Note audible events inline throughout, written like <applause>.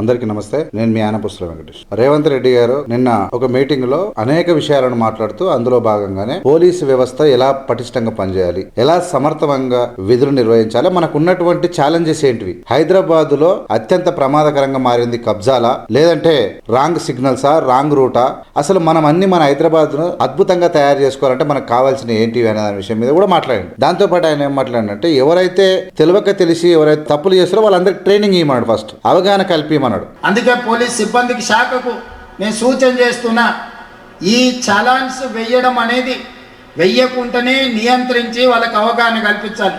అందరికీ నమస్తే. నేను మీ ఆనపుస్తుల వెంకటేష్. రేవంత్ రెడ్డి గారు నిన్న ఒక మీటింగ్లో అనేక విషయాలను మాట్లాడుతూ అందులో భాగంగానే పోలీసు వ్యవస్థ ఎలా పటిష్టంగా పనిచేయాలి ఎలా సమర్థవంగా విధులు నిర్వహించాలి మనకు ఉన్నటువంటి ఛాలెంజెస్ ఏంటివి? హైదరాబాద్లో అత్యంత ప్రమాదకరంగా మారింది కబ్జాలా? లేదంటే రాంగ్ సిగ్నల్సా? రాంగ్ రూటా? అసలు మనం అన్ని మన హైదరాబాద్ను అద్భుతంగా తయారు చేసుకోవాలంటే మనకు కావాల్సిన ఏంటివి అనే దాని విషయం మీద కూడా మాట్లాడండి. దాంతో పాటు ఆయన ఏం మాట్లాడినంటే ఎవరైతే తెలియక తెలిసి ఎవరైతే తప్పులు చేస్తారో వాళ్ళందరికి ట్రైనింగ్ ఇవ్వమన్నాడు ఫస్ట్ అవగాహన కల్పి కల్పించమన్నాడు అందుకే పోలీస్ సిబ్బందికి శాఖకు నేను సూచన చేస్తున్నా ఈ చలాన్స్ వెయ్యడం అనేది వెయ్యకుండానే నియంత్రించి వాళ్ళకి అవగాహన కల్పించాలి.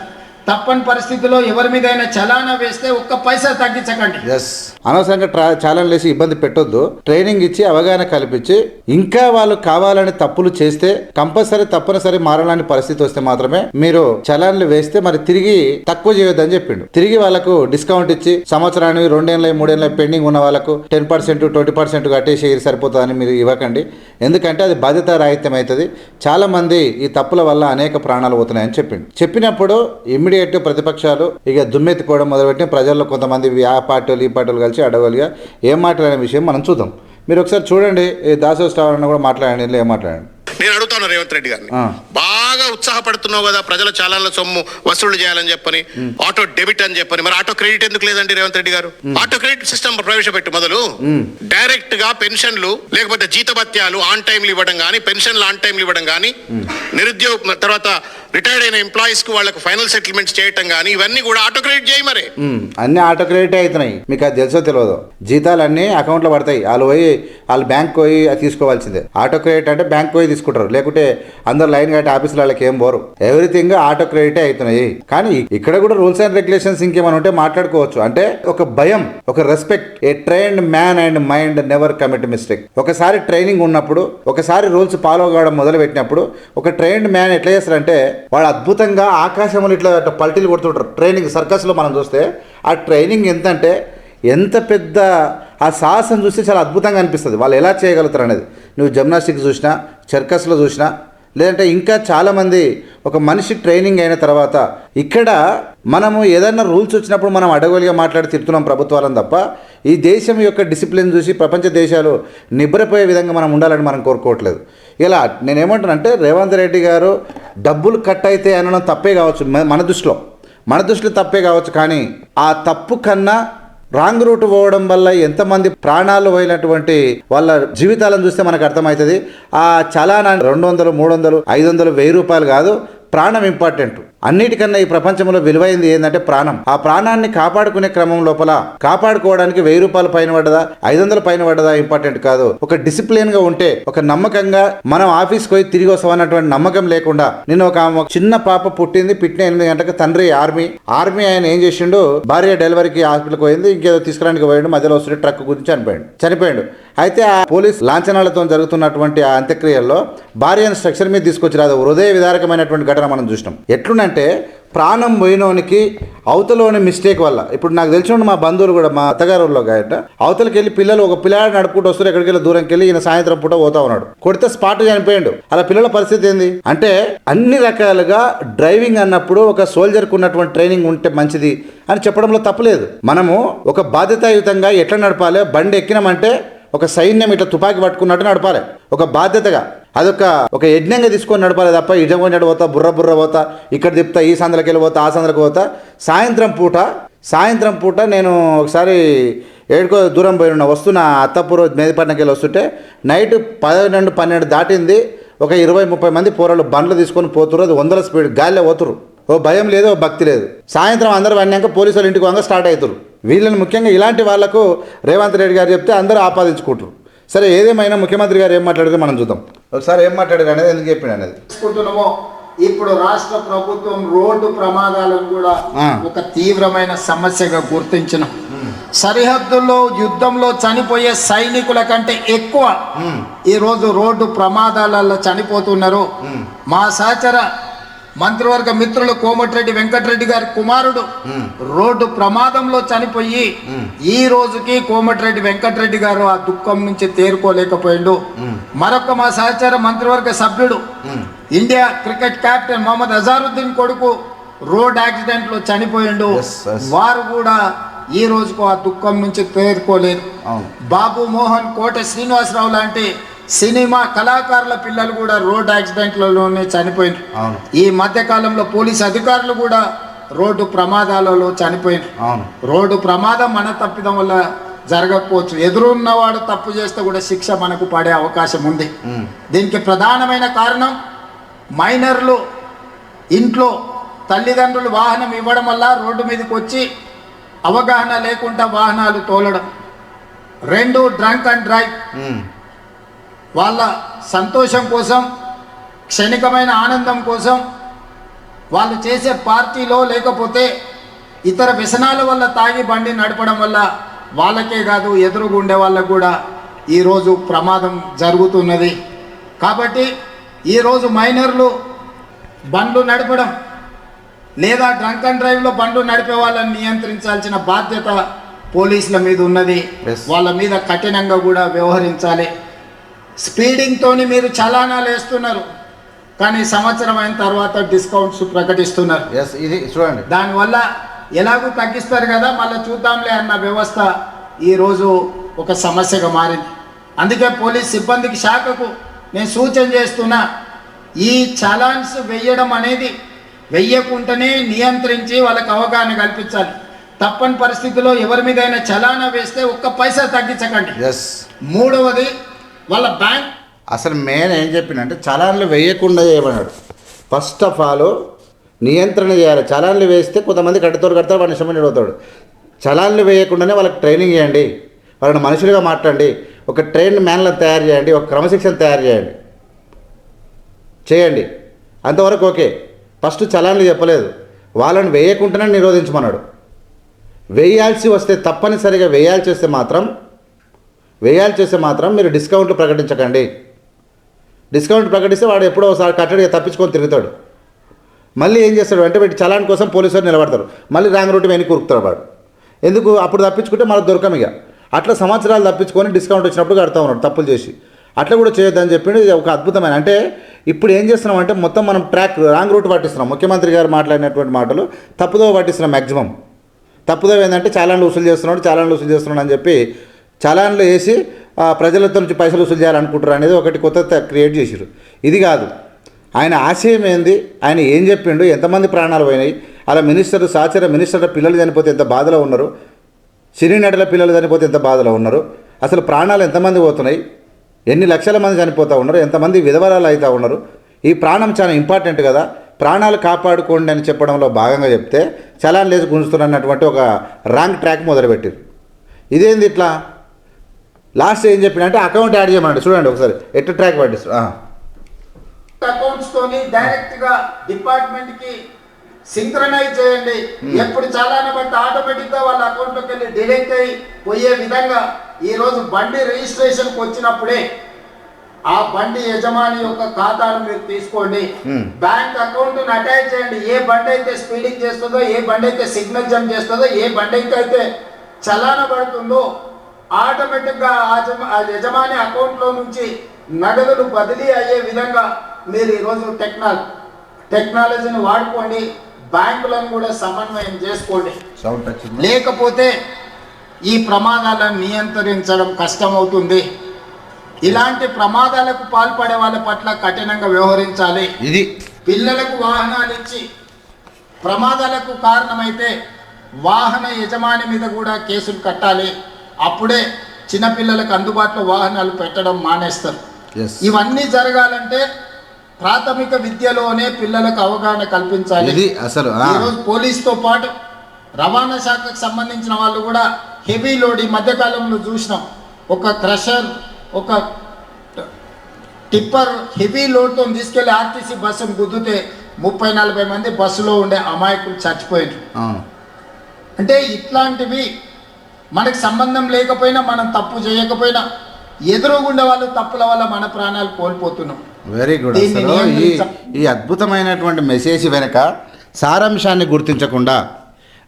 తప్పని పరిస్థితిలో ఎవరి మీదైనా చలానా వేస్తే ఒక్క పైసా తగ్గించకండి. ఎస్ అనవసరంగా ట్రా ఛాలెంజ్ వేసి ఇబ్బంది పెట్టొద్దు. ట్రైనింగ్ ఇచ్చి అవగాహన కల్పించి ఇంకా వాళ్ళు కావాలని తప్పులు చేస్తే కంపల్సరీ తప్పనిసరి మారాలని పరిస్థితి వస్తే మాత్రమే మీరు చలాన్లు వేస్తే మరి తిరిగి తక్కువ చేయొద్దని చెప్పిండు. తిరిగి వాళ్ళకు డిస్కౌంట్ ఇచ్చి సంవత్సరానికి రెండేళ్ళ మూడేళ్ళ పెండింగ్ ఉన్న వాళ్ళకు టెన్ పర్సెంట్ ట్వంటీ పర్సెంట్ కట్టేసి సరిపోతుందని మీరు ఇవ్వకండి. ఎందుకంటే అది బాధ్యత రాహిత్యం అవుతుంది చాలా మంది ఈ తప్పుల వల్ల అనేక ప్రాణాలు పోతున్నాయని చెప్పిండు. చెప్పినప్పుడు ఇమ్మీడియట్ ప్రతిపక్షాలు ఇక దుమ్మెత్తుకోవడం మొదలుపెట్టి ప్రజల్లో కొంతమంది ఆ పార్టీలు ఈ పార్టీలు కలిసి అడగలిగా ఏం మాట్లాడే విషయం మనం చూద్దాం. మీరు ఒకసారి చూడండి దాసో స్టార్ కూడా మాట్లాడండి ఏం మాట్లాడండి? నేను అడుగుతాను రేవంత్ రెడ్డి గారిని. బాగా ఉత్సాహపడుతున్నావు కదా ప్రజల చాలాల సొమ్ము వసూలు చేయాలని చెప్పని ఆటో డెబిట్ అని చెప్పని మరి ఆటో క్రెడిట్ ఎందుకు లేదండి రేవంత్ రెడ్డి గారు? ఆటో క్రెడిట్ సిస్టమ్ ప్రవేశపెట్టు మొదలు. డైరెక్ట్గా పెన్షన్లు లేకపోతే జీతభత్యాలు ఆన్ టైంలు ఇవ్వడం కానీ పెన్షన్లు ఆన్ టైంలు ఇవ్వడం కానీ నిరుద్యోగ తర్వాత రిటైర్డ్ అయిన ఎంప్లాయీస్కు వాళ్ళకు ఫైనల్ సెటిల్మెంట్ చేయటం కానీ ఇవన్నీ కూడా ఆటో క్రెడిట్ చేయి మరి. అన్ని ఆటో క్రెడిట్ అవుతున్నాయి. మీకు అది తెలుసో తెలియదు. జీతాలు అన్నీ అకౌంట్లో పడతాయి. వాళ్ళు పోయి వాళ్ళు బ్యాంక్ పోయి తీసుకోవాల్సిందే. ఆటో క్రెడిట్ అంటే బ్యాంక్ పోయి తీసుకుంటారు. లేకుంటే అందరు లైన్ కట్టి ఆఫీసుల వాళ్ళకి ఏం పోరు. ఎవ్రీథింగ్ ఆటో క్రెడిటే అవుతున్నాయి. కానీ ఇక్కడ కూడా రూల్స్ అండ్ రెగ్యులేషన్స్ ఇంకేమైనా ఉంటే మాట్లాడుకోవచ్చు. అంటే ఒక భయం ఒక respect a trained man and mind never commit mistake ఒకసారి ట్రైనింగ్ ఉన్నప్పుడు ఒకసారి రూల్స్ ఫాలో కావడం మొదలు పెట్టినప్పుడు ఒక ట్రైన్డ్ మ్యాన్ ఎట్లా చేస్తారంటే వాళ్ళు అద్భుతంగా ఆకాశంలో ఇట్లా పల్టీలు కొడుతుంటారు. ట్రైనింగ్ సర్కస్లో మనం చూస్తే ఆ ట్రైనింగ్ ఎంత అంటే ఎంత పెద్ద ఆ సాహసం చూస్తే చాలా అద్భుతంగా అనిపిస్తుంది. వాళ్ళు ఎలా చేయగలుగుతారు అనేది. నువ్వు జిమ్నాస్టిక్స్ చూసినా సర్కస్లో చూసినా లేదంటే ఇంకా చాలామంది ఒక మనిషి ట్రైనింగ్ అయిన తర్వాత ఇక్కడ మనము ఏదైనా రూల్స్ వచ్చినప్పుడు మనం అడగలిగా మాట్లాడి తిడుతున్నాం ప్రభుత్వాలను తప్ప ఈ దేశం యొక్క డిసిప్లిన్ చూసి ప్రపంచ దేశాలు నిబ్రపోయే విధంగా మనం ఉండాలని మనం కోరుకోవట్లేదు. ఇలా నేనేమంటానంటే రేవంత్ రెడ్డి గారు డబ్బులు కట్ అయితే అనడం తప్పే కావచ్చు మన దృష్టిలో. మన దృష్టిలో తప్పే కావచ్చు కానీ ఆ తప్పు కన్నా రాంగ్ రూట్ పోవడం వల్ల ఎంతమంది ప్రాణాలు పోయినటువంటి వాళ్ళ జీవితాలను చూస్తే మనకు అర్థమవుతుంది. ఆ చలానా రెండు వందలు మూడు వందలు ఐదు వందలు వెయ్యి రూపాయలు కాదు ప్రాణం ఇంపార్టెంట్. అన్నిటికన్నా ఈ ప్రపంచంలో విలువైంది ఏంటంటే ప్రాణం. ఆ ప్రాణాన్ని కాపాడుకునే క్రమం లోపల కాపాడుకోవడానికి వెయ్యి రూపాయల పైన పడ్డదా ఐదు వందల పైన పడ్డదా ఇంపార్టెంట్ కాదు. ఒక డిసిప్లిన్గా ఉంటే ఒక నమ్మకంగా మనం ఆఫీస్కి పోయి తిరిగి వస్తామన్నటువంటి నమ్మకం లేకుండా నేను ఒక చిన్న పాప పుట్టింది పుట్టిన ఎనిమిది గంటలకు తండ్రి ఆర్మీ. ఆర్మీ ఆయన ఏం చేసిండు? భార్య డెలివరీకి హాస్పిటల్కి పోయింది ఇంకేదో తీసుకురానికి పోయిండు మధ్యలో వస్తుంటే ట్రక్ గురించి చనిపోయాడు. చనిపోయాడు. అయితే ఆ పోలీస్ లాంఛనాలతో జరుగుతున్నటువంటి ఆ అంత్యక్రియల్లో భార్యను స్ట్రక్చర్ మీద తీసుకొచ్చి రాదు. హృదయ విదారకమైనటువంటి ఘటన మనం చూసినాం. అంటే ప్రాణం పోయినోనికి అవతలోని మిస్టేక్ వల్ల. ఇప్పుడు నాకు తెలిసిన మా బంధువులు కూడా మా అత్తగారులో గాయట అవతలకి వెళ్ళి పిల్లలు ఒక పిల్లాడు నడుపుకుంటూ వస్తారు ఎక్కడికి వెళ్ళి దూరంకి వెళ్ళి ఈయన సాయంత్రం పూట పోతా ఉన్నాడు. కొడితే స్పాట్ చనిపోయాడు. అలా పిల్లల పరిస్థితి ఏంది? అంటే అన్ని రకాలుగా డ్రైవింగ్ అన్నప్పుడు ఒక సోల్జర్కి ఉన్నటువంటి ట్రైనింగ్ ఉంటే మంచిది అని చెప్పడంలో తప్పలేదు. మనము ఒక బాధ్యతాయుతంగా ఎట్లా నడపాలి? బండి ఎక్కినామంటే ఒక సైన్యం ఇట్లా తుపాకీ పట్టుకున్నట్టు నడపాలి. ఒక బాధ్యతగా. అదొక ఒక యజ్ఞంగా తీసుకొని నడపాలి తప్ప ఇజం కొంచెం బుర్ర బుర్ర పోతా ఇక్కడ తిప్పుతా ఈ సందులకి వెళ్ళిపోతా ఆ సందులకు పోతా. సాయంత్రం పూట సాయంత్రం పూట నేను ఒకసారి ఏడుకో దూరం పోయి వస్తున్న అత్తపూర్ మేదిపట్నంకి వెళ్ళి వస్తుంటే నైట్ పన్నెండు పన్నెండు దాటింది. ఒక ఇరవై ముప్పై మంది పోరాళ్ళు బండ్లు తీసుకొని పోతురు అది వందల స్పీడ్ గాలిలో పోతురు ఓ భయం లేదు ఓ భక్తి లేదు. సాయంత్రం అందరూ అన్నాక పోలీసు వాళ్ళు ఇంటికి వంగ స్టార్ట్ అవుతారు వీళ్ళని ముఖ్యంగా ఇలాంటి వాళ్ళకు రేవంత్ రెడ్డి గారు చెప్తే అందరూ ఆపాదించుకుంటారు. సరే ఏదేమైనా ముఖ్యమంత్రి గారు ఏం మాట్లాడితే మనం చూద్దాం. ఒకసారి ఏం మాట్లాడారు అనేది ఎందుకు చెప్పిండు అనేది. తీసుకుంటున్నామో ఇప్పుడు రాష్ట్ర ప్రభుత్వం రోడ్డు ప్రమాదాలను కూడా. ఒక తీవ్రమైన సమస్యగా గుర్తించిన. సరిహద్దుల్లో యుద్ధంలో చనిపోయే సైనికుల కంటే ఎక్కువ ఈ రోజు రోడ్డు ప్రమాదాలలో చనిపోతున్నారు. మా సహచర మంత్రివర్గ మిత్రులు కోమటిరెడ్డి వెంకటరెడ్డి గారి కుమారుడు. రోడ్డు ప్రమాదంలో చనిపోయి ఈ రోజుకి కోమటిరెడ్డి వెంకటరెడ్డి గారు ఆ దుఃఖం నుంచి తేరుకోలేకపోయిండు. మరొక మా సహచర మంత్రివర్గ సభ్యుడు. India cricket captain Mohammed Azharuddin కొడుకు రోడ్ యాక్సిడెంట్లో చనిపోయిండు. వారు కూడా ఈ రోజుకు ఆ దుఃఖం నుంచి తేరుకోలేదు బాబు మోహన్ కోట శ్రీనివాసరావు లాంటి సినిమా కళాకారుల పిల్లలు కూడా రోడ్ యాక్సిడెంట్లలోనే చనిపోయినారు. అవును. ఈ మధ్య కాలంలో పోలీస్ అధికారులు కూడా రోడ్డు ప్రమాదాలలో చనిపోయినారు. అవును. రోడ్డు ప్రమాదం మన తప్పిదం వల్ల జరగకపోవచ్చు. ఎదురున్నవాడు తప్పు చేస్తే కూడా శిక్ష మనకు పడే అవకాశం ఉంది. దీనికి ప్రధానమైన కారణం మైనర్లు ఇంట్లో తల్లిదండ్రులు వాహనం ఇవ్వడం వల్ల రోడ్డు మీదకి వచ్చి అవగాహన లేకుండా వాహనాలు తోలడం. రెండు డ్రంక్ అండ్ డ్రైవ్. వాళ్ళ సంతోషం కోసం క్షణికమైన ఆనందం కోసం వాళ్ళు చేసే పార్టీలో లేకపోతే ఇతర వ్యసనాల వల్ల తాగి బండి నడపడం వల్ల వాళ్ళకే కాదు ఎదురుగుండే వాళ్ళకు కూడా ఈరోజు ప్రమాదం జరుగుతున్నది. కాబట్టి ఈరోజు మైనర్లు బండ్లు నడపడం లేదా డ్రంక్ అండ్ డ్రైవ్లో బండ్లు నడిపే వాళ్ళని నియంత్రించాల్సిన బాధ్యత పోలీసుల మీద ఉన్నది. వాళ్ళ మీద కఠినంగా కూడా వ్యవహరించాలి. స్పీడింగ్తోని మీరు చలానాలు వేస్తున్నారు. కానీ సంవత్సరం అయిన తర్వాత డిస్కౌంట్స్ ప్రకటిస్తున్నారు. ఎస్ ఇది చూడండి. దానివల్ల ఎలాగూ తగ్గిస్తారు కదా మళ్ళీ చూద్దాంలే అన్న వ్యవస్థ ఈరోజు ఒక సమస్యగా మారింది. అందుకే పోలీస్ సిబ్బందికి శాఖకు నేను సూచన చేస్తున్నా ఈ చలాన్స్ వెయ్యడం అనేది వెయ్యకుండానే నియంత్రించి వాళ్ళకి అవగాహన కల్పించాలి. తప్పని పరిస్థితిలో ఎవరి మీదైనా చలానా వేస్తే ఒక్క పైసా తగ్గించకండి. ఎస్ మూడవది వాళ్ళ బ్యాంక్ అసలు మెయిన్ ఏం చెప్పినంటే చలాన్లు వేయకుండా చేయమన్నాడు. ఫస్ట్ ఆఫ్ ఆల్ నియంత్రణ చేయాలి. చలాన్లు వేస్తే కొంతమంది కట్టుతోడు కడతారు వాడిని ఇష్టమని అడుగుతాడు చలాన్లు వేయకుండానే వాళ్ళకి ట్రైనింగ్ చేయండి. వాళ్ళని మనుషులుగా మాట్లాడండి. ఒక ట్రైన్ మ్యాన్లను తయారు చేయండి. ఒక క్రమశిక్షణ తయారు చేయండి. చేయండి. అంతవరకు ఓకే. ఫస్ట్ చలాన్లు చెప్పలేదు. వాళ్ళని వేయకుండానే నిరోధించమన్నాడు. వేయాల్సి వస్తే తప్పనిసరిగా వేయాల్సి వస్తే మాత్రం వ్యయాలు చేస్తే మాత్రం మీరు డిస్కౌంట్లు ప్రకటించకండి. డిస్కౌంట్ ప్రకటిస్తే వాడు ఎప్పుడో ఒకసారి కట్టడిగా తప్పించుకొని తిరుగుతాడు. మళ్ళీ ఏం చేస్తాడు వెంట పెట్టి చలాన్ కోసం పోలీసు వారు నిలబడతారు. మళ్ళీ రాంగ్ రూట్ వెనక్కి కురుకుతాడు వాడు. ఎందుకు? అప్పుడు తప్పించుకుంటే మనకు దొరకం ఇక. అట్లా సంవత్సరాలు తప్పించుకొని డిస్కౌంట్ వచ్చినప్పుడు కడతా ఉన్నాడు తప్పులు చేసి. అట్లా కూడా చేయొద్దని చెప్పిండు. ఇది ఒక అద్భుతమైన అంటే ఇప్పుడు ఏం చేస్తున్నాం అంటే మొత్తం మనం ట్రాక్ రాంగ్ రూట్ పట్టిస్తున్నాం. ముఖ్యమంత్రి గారు మాట్లాడినటువంటి మాటలు తప్పుదో పట్టిస్తున్నాం మ్యాక్సిమం తప్పుదో ఏంటంటే చాలా వసూలు చేస్తున్నాడు చాలా వసూలు చేస్తున్నాడు అని చెప్పి చలాన్లు వేసి ప్రజలతో నుంచి పైసలు వసూలు చేయాలనుకుంటారు అనేది ఒకటి కొత్త క్రియేట్ చేసారు ఇది కాదు. ఆయన ఆశయం ఏంది? ఆయన ఏం చెప్పిండు? ఎంతమంది ప్రాణాలు పోయినాయి? అలా మినిస్టర్ సాచర మినిస్టర్ పిల్లలు చనిపోతే ఎంత బాధలో ఉన్నారు? సినీ నటుల పిల్లలు చనిపోతే ఎంత బాధలో ఉన్నారు? అసలు ప్రాణాలు ఎంతమంది పోతున్నాయి? ఎన్ని లక్షల మంది చనిపోతూ ఉన్నారు? ఎంతమంది విధవరాలు అవుతూ ఉన్నారు? ఈ ప్రాణం చాలా ఇంపార్టెంట్ కదా. ప్రాణాలు కాపాడుకోండి అని చెప్పడంలో భాగంగా చెప్తే చలాన్ లేచి గుంజుతున్నటువంటి ఒక రాంగ్ ట్రాక్ మొదలుపెట్టారు ఇదేంది ఇట్లా? లాస్ట్ ఏం చెప్పినంటే అకౌంట్ యాడ్ చేయమన్నాడు. చూడండి ఒకసారి. ఎట్ట ట్రాక్ పట్టిస్తారు అకౌంట్స్ తోని డైరెక్ట్గా డిపార్ట్మెంట్కి సింక్రనైజ్ చేయండి. ఎప్పుడు చాలానే బట్టి ఆటోమేటిక్గా వాళ్ళ అకౌంట్లోకి వెళ్ళి డిలీట్ అయ్యి పోయే విధంగా ఈ రోజు బండి రిజిస్ట్రేషన్కి వచ్చినప్పుడే ఆ బండి యజమాని యొక్క ఖాతాను మీరు తీసుకోండి. Hmm. బ్యాంక్ అకౌంట్ అటాచ్ చేయండి. ఏ బండి అయితే స్పీడింగ్ చేస్తుందో ఏ బండి అయితే సిగ్నల్ జంప్ చేస్తుందో ఏ బండి అయితే చలాన పడుతుందో ఆటోమేటిక్గా ఆ జమ- ఆ యజమాని అకౌంట్లో నుంచి నగదులు బదిలీ అయ్యే విధంగా మీరు ఈరోజు టెక్నాలజీ టెక్నాలజీని వాడుకోండి. బ్యాంకులను కూడా సమన్వయం చేసుకోండి. లేకపోతే ఈ ప్రమాదాలను నియంత్రించడం కష్టమవుతుంది. ఇలాంటి ప్రమాదాలకు పాల్పడే వాళ్ళ పట్ల కఠినంగా వ్యవహరించాలి. ఇది పిల్లలకు వాహనాలు ఇచ్చి ప్రమాదాలకు కారణమైతే వాహన యజమాని మీద కూడా కేసులు కట్టాలి. అప్పుడే చిన్నపిల్లలకు అందుబాటులో వాహనాలు పెట్టడం మానేస్తారు. ఇవన్నీ జరగాలంటే ప్రాథమిక విద్యలోనే పిల్లలకు అవగాహన కల్పించాలి. అసలు ఆ. ఈరోజు పోలీస్తో పాటు రవాణా శాఖకు సంబంధించిన వాళ్ళు కూడా హెవీ లోడ్ ఈ మధ్యకాలంలో చూసినాం. ఒక క్రషర్ ఒక టిప్పర్ హెవీ లోడ్తో తీసుకెళ్ళి ఆర్టీసీ బస్సును గుద్దితే ముప్పై నలభై మంది బస్సులో ఉండే అమాయకులు చచ్చిపోయారు అంటే ఇట్లాంటివి మనకు సంబంధం లేకపోయినా మనం తప్పు చేయకపోయినా ఎదురుగుండే వాళ్ళు తప్పుల వల్ల మన ప్రాణాలు కోల్పోతున్నాం. వెరీ గుడ్ అసలు ఈ ఈ అద్భుతమైనటువంటి మెసేజ్ వెనుక సారాంశాన్ని గుర్తించకుండా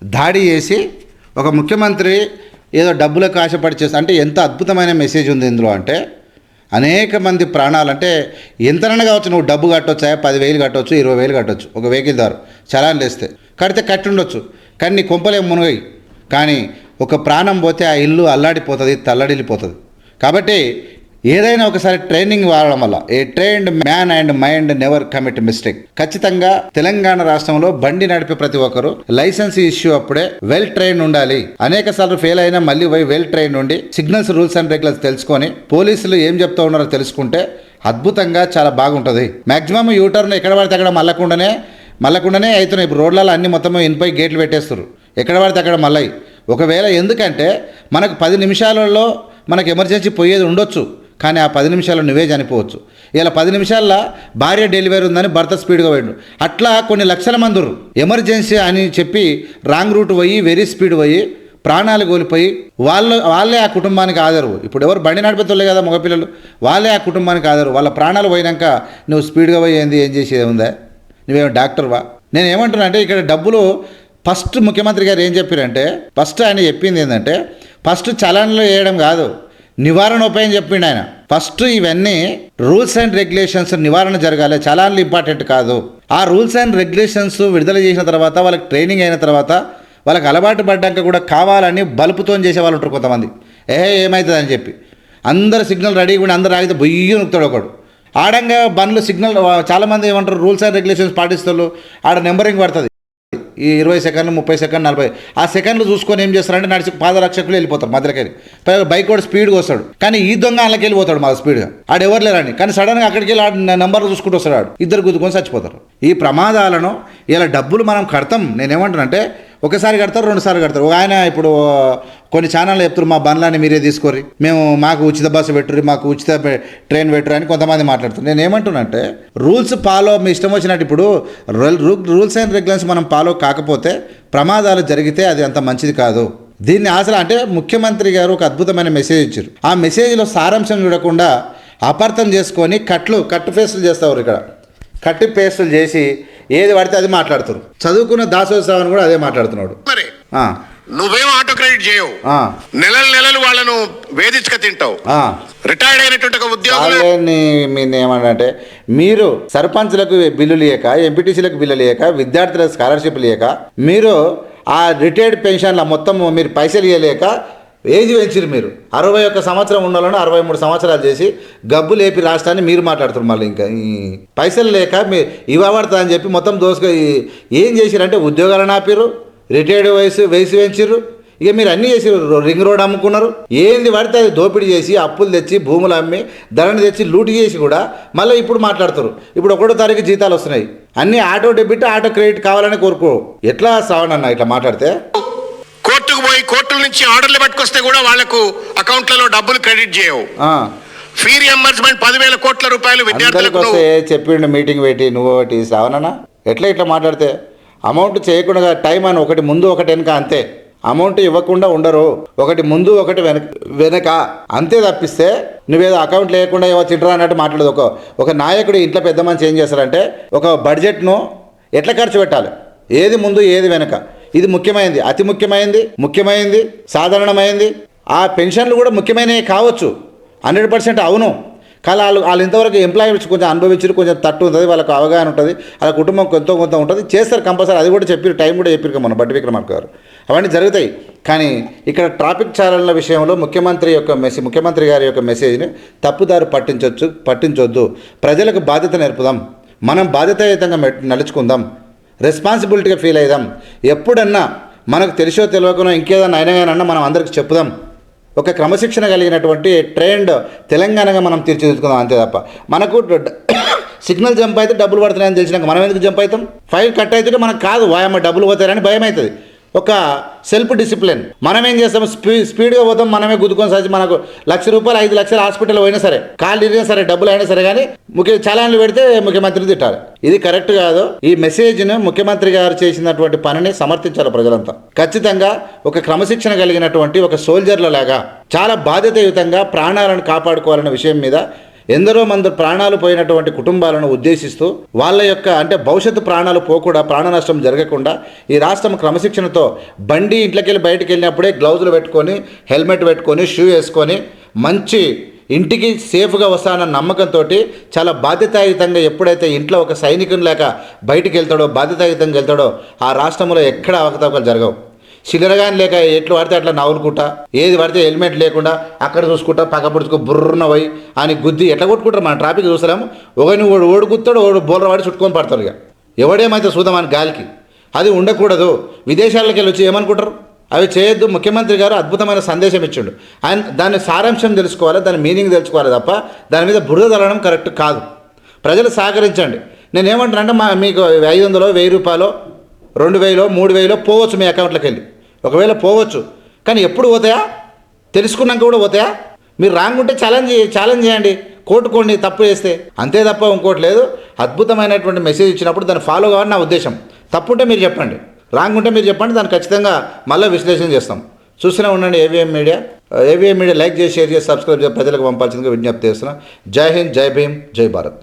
దాడి చేసి ఒక ముఖ్యమంత్రి ఏదో డబ్బులకు ఆశపడి చేస్తా అంటే ఎంత అద్భుతమైన మెసేజ్ ఉంది ఇందులో అంటే అనేక మంది ప్రాణాలు అంటే ఎంతనైనా కావచ్చు నువ్వు డబ్బు కట్టొచ్చా పదివేలు కట్టొచ్చు ఇరవై వేలు కట్టొచ్చు ఒక వెహికల్ దారు చలాన్ లేస్తే. కడితే కట్టి ఉండొచ్చు కానీ నీ కొంపలేం మునగాయి. కానీ ఒక ప్రాణం పోతే ఆ ఇల్లు అల్లాడిపోతుంది తల్లడిల్లిపోతుంది. కాబట్టి ఏదైనా ఒకసారి ట్రైనింగ్ వాడడం వల్ల a trained man and mind never commit mistake. ఖచ్చితంగా తెలంగాణ రాష్ట్రంలో బండి నడిపే ప్రతి ఒక్కరు లైసెన్స్ ఇష్యూ అప్పుడే వెల్ ట్రైన్ ఉండాలి. అనేక సార్లు ఫెయిల్ అయినా మళ్ళీ పోయి వెల్ ట్రైన్ ఉండి సిగ్నల్స్ రూల్స్ అండ్ రెగ్యులర్స్ తెలుసుకొని పోలీసులు ఏం చెప్తా ఉన్నారో తెలుసుకుంటే అద్భుతంగా చాలా బాగుంటుంది. మాక్సిమం యూటర్న్ ఎక్కడ పడితే అక్కడ మళ్ళకుండానే మళ్ళకుండానే అవుతున్నాయి. ఇప్పుడు రోడ్లలో అన్ని మొత్తం ఇన్పై గేట్లు పెట్టేస్తారు ఎక్కడ పడితే అక్కడ మళ్ళీ ఒకవేళ ఎందుకంటే మనకు పది నిమిషాలలో మనకు ఎమర్జెన్సీ పోయేది ఉండొచ్చు కానీ ఆ పది నిమిషాల్లో నువ్వే చనిపోవచ్చు. ఇలా పది నిమిషాల్లో భార్య డెలివరీ ఉందని భర్త స్పీడ్గా పోయిండు. అట్లా కొన్ని లక్షల మందురు ఎమర్జెన్సీ అని చెప్పి రాంగ్ రూట్ పోయి వెరీ స్పీడ్ పోయి ప్రాణాలు కోల్పోయి వాళ్ళు వాళ్ళే ఆ కుటుంబానికి ఆదరు ఇప్పుడు ఎవరు బండి నడిపేతోళ్ళే కదా మగపిల్లలు. వాళ్ళే ఆ కుటుంబానికి ఆదరు వాళ్ళ ప్రాణాలు పోయినాక నువ్వు స్పీడ్గా పోయి ఏంది ఏం చేసేది ఉందా నువ్వేమో డాక్టర్వా? నేను ఏమంటున్నా అంటే ఇక్కడ డబ్బులు ఫస్ట్ ముఖ్యమంత్రి గారు ఏం చెప్పారంటే ఫస్ట్ ఆయన చెప్పింది ఏంటంటే ఫస్ట్ చలన్లు వేయడం కాదు నివారణ ఉపాయం చెప్పిండు ఆయన. ఫస్ట్ ఇవన్నీ రూల్స్ అండ్ రెగ్యులేషన్స్ నివారణ జరగాలి చలాన్లు ఇంపార్టెంట్ కాదు. ఆ రూల్స్ అండ్ రెగ్యులేషన్స్ విడుదల చేసిన తర్వాత వాళ్ళకి ట్రైనింగ్ అయిన తర్వాత వాళ్ళకి అలవాటు పడ్డాక కూడా కావాలని బలుపుతో చేసే వాళ్ళు ఉంటారు కొంతమంది. ఏ ఏమవుతుంది అని చెప్పి. అందరు సిగ్నల్ రెడీగా కూడా అందరు ఆగితే బొయ్యి నొక్కుతాడు ఒకడు. ఆడంగా బండ్లు సిగ్నల్ చాలామంది ఏమంటారు రూల్స్ అండ్ రెగ్యులేషన్స్ పాటిస్తారు ఆడ నెంబరింగ్ పడుతుంది. ఈ ఇరవై సెకండ్లు ముప్పై సెకండ్ నలభై ఆ సెకండ్లు చూసుకొని ఏం చేస్తారంటే నడిచి పాదరక్షకులు వెళ్ళిపోతారు మధ్యలోకి పైగా బైక్ కూడా స్పీడ్గా వస్తాడు. కానీ ఈ దొంగ అందులోకి వెళ్ళిపోతాడు మా స్పీడ్గా. ఆడు ఎవరు లేరండి. కానీ సడన్గా అక్కడికి వెళ్ళి ఆడు నెంబర్లు చూసుకుంటూ వస్తాడు ఆడు. ఇద్దరు గుద్దుకొని చచ్చిపోతారు. ఈ ప్రమాదాలను ఇలా డబ్బులు మనం కడతాం. నేనేమంటానంటే ఒకసారి కడతారు రెండుసార్లు కడతారు. ఒక ఆయన ఇప్పుడు కొన్ని ఛానళ్ళు చెప్తారు మా బండ్లని మీరే తీసుకోరి మేము మాకు ఉచిత బస్సు పెట్టుర్రి మాకు ఉచిత ట్రైన్ పెట్టరు అని కొంతమంది మాట్లాడుతారు నేను ఏమంటున్నానంటే రూల్స్ ఫాలో మీ ఇష్టం వచ్చినట్టు ఇప్పుడు రూల్- రూల్స్ అండ్ రెగ్యులేషన్స్ మనం ఫాలో కాకపోతే ప్రమాదాలు జరిగితే అది అంత మంచిది కాదు. దీన్ని అసలు అంటే ముఖ్యమంత్రి గారు ఒక అద్భుతమైన మెసేజ్ ఇచ్చారు. ఆ మెసేజ్లో సారాంశం చూడకుండా అపార్థం చేసుకొని కట్లు కట్టు ఫేస్టులు చేస్తారు ఇక్కడ. కట్టు పేస్టులు చేసి ఏది పడితే అది మాట్లాడుతారు. చదువుకున్న దాసోత్సవాన్ని కూడా అదే మాట్లాడుతున్నాడు. మరి నువ్వేం ఆటో క్రెడిట్ చేయవు. నెలలు నెలలు వాళ్ళను వేధించక తింటావు. రిటైర్డ్ అయినటువంటి ఒక ఉద్యోగులు వాళ్ళని మీరు సర్పంచ్లకు బిల్లులు ఇయ్యక ఎంపీటీసీలకు బిల్లులు ఇయ్యక విద్యార్థులకు స్కాలర్షిప్లు ఇయ్యక మీరు ఆ రిటైర్డ్ పెన్షన్ల మొత్తం మీరు పైసలు ఇవ్వలేక ఏజ్ పెంచిరు మీరు? అరవై ఒక్క సంవత్సరం ఉన్న అరవై మూడు సంవత్సరాలు చేసి గబ్బు లేపి రాష్ట్రాన్ని మీరు మాట్లాడుతున్నారు మళ్ళీ ఇంకా. ఈ పైసలు లేక మీరు ఇవ్వబడతా అని చెప్పి మొత్తం దోసుకు ఏం చేసిరంటే ఉద్యోగాలను ఆపిరు రిటైర్డ్ వయసు వయసు పెంచిర్రు. ఇక మీరు అన్నీ చేసి రింగ్ రోడ్ అమ్ముకున్నారు. ఏంది పడితే అది దోపిడీ చేసి అప్పులు తెచ్చి భూములు అమ్మి ధరని తెచ్చి లూటి చేసి కూడా మళ్ళీ ఇప్పుడు మాట్లాడుతారు ఇప్పుడు ఒకటో తారీఖు జీతాలు వస్తున్నాయి. అన్ని ఆటో డెబిట్ ఆటో క్రెడిట్ కావాలని కోరుకో. ఎట్లా సావనన్న ఇట్లా మాట్లాడితే? కోర్టుకు పోయి కోర్టుల నుంచి ఆర్డర్లు పట్టుకొస్తే కూడా వాళ్ళకు అకౌంట్లలో డబ్బులు క్రెడిట్ చేయవు. ఫీ రియంబర్స్మెంట్ పదివేల కోట్ల రూపాయలు విద్యార్థులకు చెప్పిండు మీటింగ్ పెట్టి నువ్వు ఒకటి సావనన్నా ఎట్లా ఇట్లా మాట్లాడితే? అమౌంట్ చేయకుండా టైం అని ఒకటి ముందు ఒకటి వెనక అంతే. అమౌంట్ ఇవ్వకుండా ఉండరు. ఒకటి ముందు ఒకటి వెనక వెనక అంతే తప్పిస్తే నువ్వేదో అకౌంట్ లేకుండా ఏమో చిట్రా అన్నట్టు మాట్లాడదు. ఒక ఒక నాయకుడు ఇంట్లో పెద్ద మనిషి ఏం చేస్తారంటే ఒక బడ్జెట్ను ఎట్లా ఖర్చు పెట్టాలి? ఏది ముందు ఏది వెనక? ఇది ముఖ్యమైనది అతి ముఖ్యమైనది ముఖ్యమైనది సాధారణమైనది ఆ పెన్షన్లు కూడా ముఖ్యమైనవి కావచ్చు. హండ్రెడ్ పర్సెంట్ అవును. కానీ వాళ్ళు వాళ్ళు ఇంతవరకు ఎంప్లాయ్మెంట్స్ కొంచెం అనుభవించారు కొంచెం తట్టు ఉంటుంది వాళ్ళకు అవగాహన ఉంటుంది వాళ్ళ కుటుంబం కొంత కొంత ఉంటుంది. చేస్తారు కంపల్సరీ అది కూడా చెప్పారు టైం కూడా చెప్పారు మన బట్టి విక్రమార్క గారు. అవన్నీ జరుగుతాయి. కానీ ఇక్కడ ట్రాఫిక్ చాలనల విషయంలో ముఖ్యమంత్రి యొక్క మెసేజ్ ముఖ్యమంత్రి గారి యొక్క మెసేజ్ని తప్పుదారు పట్టించవచ్చు పట్టించొద్దు. ప్రజలకు బాధ్యత నేర్పుదాం. మనం బాధ్యతాయుతంగా మెట్- నడుచుకుందాం. రెస్పాన్సిబిలిటీగా ఫీల్ అవుదాం ఎప్పుడన్నా మనకు తెలిసో తెలియకనో ఇంకేదన్నా అయినా కానీ మనం అందరికి చెప్పుదాం. ఒక క్రమశిక్షణ కలిగినటువంటి ట్రెండ్ తెలంగాణగా మనం తీర్చిదిద్దుకుందాం అంతే తప్ప. మనకు సిగ్నల్ జంప్ <coughs> అయితే డబ్బులు పడుతున్నాయని తెలిసినాక మనం ఎందుకు జంప్ అవుతాం? ఫైల్ కట్ అయితే మనకు కాదు వాయమ్మ డబ్బులు పోతారని భయం అవుతుంది ఒక సెల్ఫ్ డిసిప్లిన్ మనం ఏం చేస్తాం? స్పీ స్పీడ్గా పోతాం మనమే గుద్దుకొని సరి మనకు లక్ష రూపాయలు ఐదు లక్షలు హాస్పిటల్ పోయినా సరే కాళ్ళు ఇరిగినా సరే డబ్బులు అయినా సరే కానీ ముఖ్య చలాన్లు పెడితే ముఖ్యమంత్రి తిట్టాలి. ఇది కరెక్ట్ కాదు. ఈ మెసేజ్ను ముఖ్యమంత్రి గారు చేసినటువంటి పనిని సమర్థించాలి ప్రజలంతా. ఖచ్చితంగా ఒక క్రమశిక్షణ కలిగినటువంటి ఒక సోల్జర్ల లాగా చాలా బాధ్యతయుతంగా ప్రాణాలను కాపాడుకోవాలనే విషయం మీద ఎందరో మంది ప్రాణాలు పోయినటువంటి కుటుంబాలను ఉద్దేశిస్తూ వాళ్ళ యొక్క అంటే భవిష్యత్తు ప్రాణాలు పోకుండా ప్రాణ నష్టం జరగకుండా ఈ రాష్ట్రం క్రమశిక్షణతో బండి ఇంట్లోకి బయటకు వెళ్ళినప్పుడే గ్లౌజులు పెట్టుకొని హెల్మెట్ పెట్టుకొని షూ వేసుకొని మంచి ఇంటికి సేఫ్గా వస్తానన్న నమ్మకంతో చాలా బాధ్యతాయుతంగా ఎప్పుడైతే ఇంట్లో ఒక సైనికుని లేక బయటికి వెళ్తాడో బాధ్యతాయుతంగా వెళ్తాడో ఆ రాష్ట్రంలో ఎక్కడ అవకతవకలు జరగవు. చిల్లరగాని లేక ఎట్లు పడితే అట్లా నవ్వులుకుంటా. ఏది పడితే హెల్మెట్ లేకుండా అక్కడ చూసుకుంటా పక్క పుడుచుకో బుర్రన పోయి అని గుద్ది ఎట్లా కొట్టుకుంటారు? మన ట్రాఫిక్ చూసలేము ఒకరిని ఓడు ఓడు ఓడు బోర్ర పడి చుట్టుకొని పడతారు ఇక. ఎవడేమైతే చూద్దామని గాలికి అది ఉండకూడదు. విదేశాలకు వెళ్ళి వచ్చి ఏమనుకుంటారు? అవి చేయొద్దు. ముఖ్యమంత్రి గారు అద్భుతమైన సందేశం ఇచ్చిండు. ఆయన దాని సారాంశం తెలుసుకోవాలి దాని మీనింగ్ తెలుసుకోవాలి తప్ప దాని మీద బురద తల్లడం కరెక్ట్ కాదు. ప్రజలు సహకరించండి. నేను మా మీకు ఐదు వందలో వెయ్యి రూపాయలు రెండు వేలో మూడు వేలో పోవచ్చు మీ అకౌంట్లోకి వెళ్ళి. ఒకవేళ పోవచ్చు. కానీ ఎప్పుడు పోతాయా? తెలుసుకున్నాక కూడా పోతాయా? మీరు రాంగ్ ఉంటే ఛాలెంజ్ ఛాలెంజ్ చేయండి. కోటుకోండి తప్పు చేస్తే. అంతే తప్ప ఇంకోటి లేదు. అద్భుతమైనటువంటి మెసేజ్ ఇచ్చినప్పుడు దాన్ని ఫాలో కావాలని నా ఉద్దేశం. తప్పు ఉంటే మీరు చెప్పండి. రాంగ్ ఉంటే మీరు చెప్పండి. దాన్ని ఖచ్చితంగా మళ్ళీ విశ్లేషణ చేస్తాం. చూస్తూనే ఉండండి AVM media AVM media like చేసి షేర్ చేసి సబ్స్క్రైబ్ చేసి ప్రజలకు పంపాల్సిందిగా విజ్ఞప్తి చేస్తున్నాం. జై హింద్ జై భీమ్ జై భారత్.